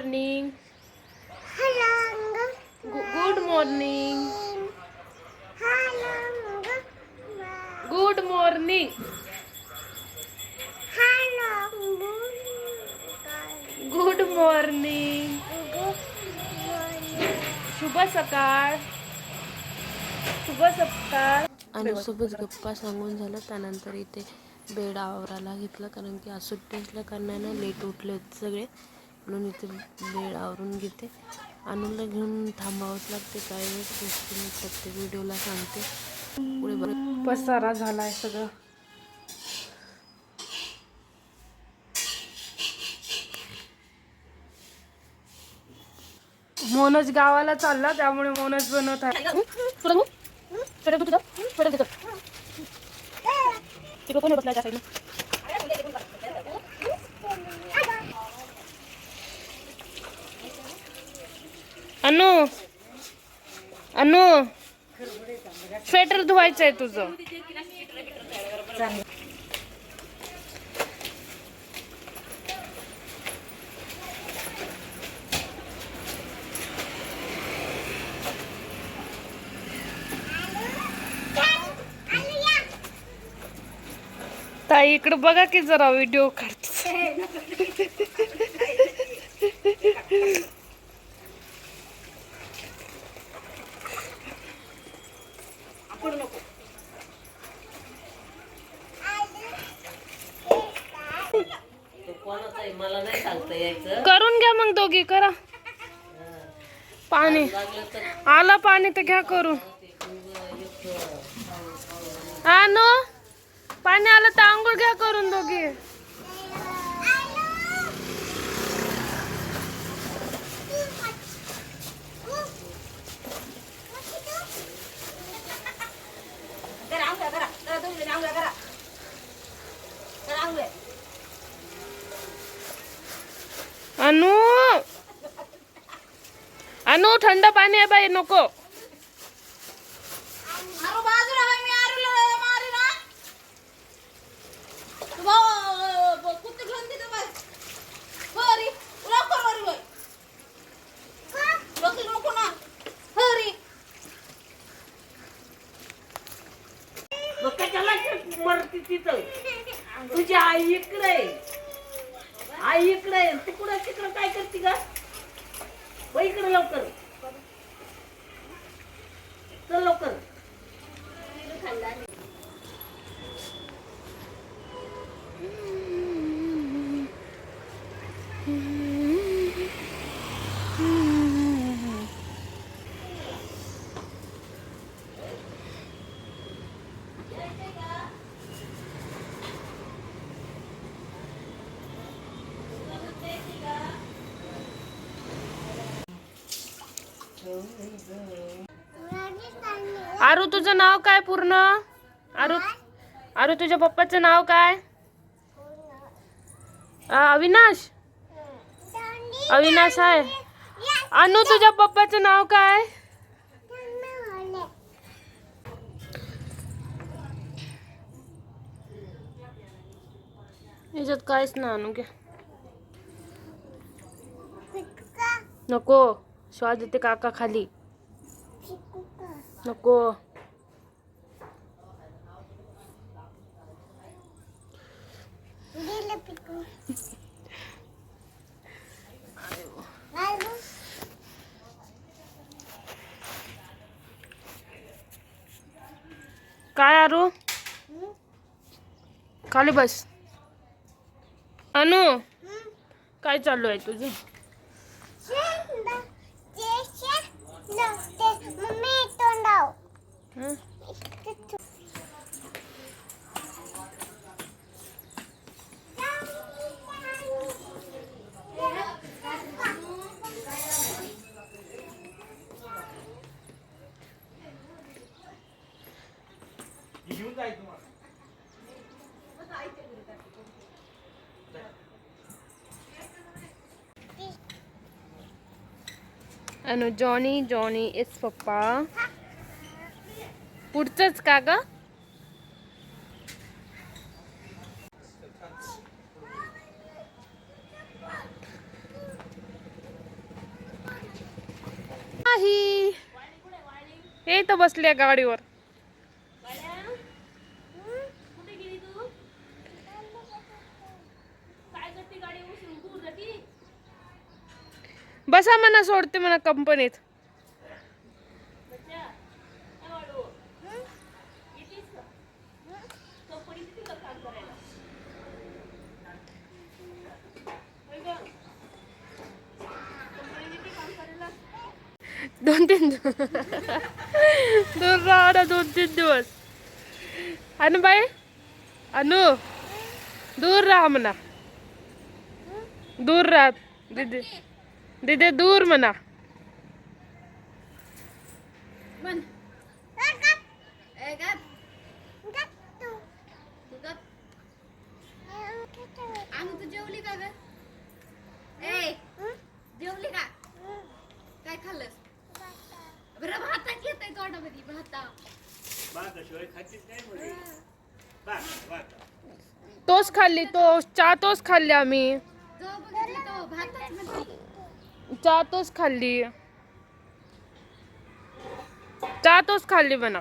Morning good morning good morning good morning शुभ सकाळ. शुभ सकाळ. आणि सोबत गप्पा सांगून झालं त्यानंतर इथे बेड आवरायला घेतलं कारण की आज सुट्टी असल्या कारणानं लेट उठले होते सगळे. म्हणून इथे बेड आवरून घेते. अनुला घेऊन थांबावंच लागते. काही वेळेस गोष्टी मी प्रत्येक व्हिडिओला सांगते. पुढे बरं पसारा झालाय सगळं. मोनज गावाला चालला त्यामुळे मोनज बनवत आहे. तिकडे कोण बसला त्या साईडनं अनु. अनु. स्वेटर धुवायचं आहे तुझं. ताई इकडे बघा की जरा व्हिडिओ काढते. मला नाही सांगता यायचं. करून घ्या मग दोघी करा. पाणी. आला पाणी तर घ्या करून. आणू पाणी आलं तर आंघोळ घ्या करून दोघी. अनु। अनु थंड पाणी आहे बाई नको. मग कशाला मरती तिथं? तुझी आई इकडे आई इकडे तू तिकडं काय करते का इकडे लवकर चल लवकर आरू तुझं नाव काय पूर्ण? आरू आरू तुझ्या पप्पाचं नाव काय? अविनाश? अविनाश आहे. अनु तुझ्या पप्पाचं नाव काय? याच्यात काहीच ना अनु घ्या नको. श्वास देते काका खाली. नको. काय आरू? खाली बस. अनु काय चालू आहे तुझं? మమ్మీ ఎత్తుండవు घेऊन जायचं मला अनु जॉनी जॉनी इस पप्पा पुढचंच का ग हे तर बसल्या गाडीवर बसा म्हणा सोडते म्हणा कंपनीत. दोन तीन दिवस. दूर राहा ना दोन तीन दिवस. अनु बाई अनु दूर राहा म्हणा. दूर राहा दीदी. दीदी दूर म्हणा तू जेवली का ग? ए जेवली का? काय खाल्लंस? बरं येत आहे तोंडामध्ये भाता. तोच खाल्ली तोच चहा तोच खाल्ली आम्ही. तो चहा तोच खाल्ली. चहा तोच खाल्ली म्हणा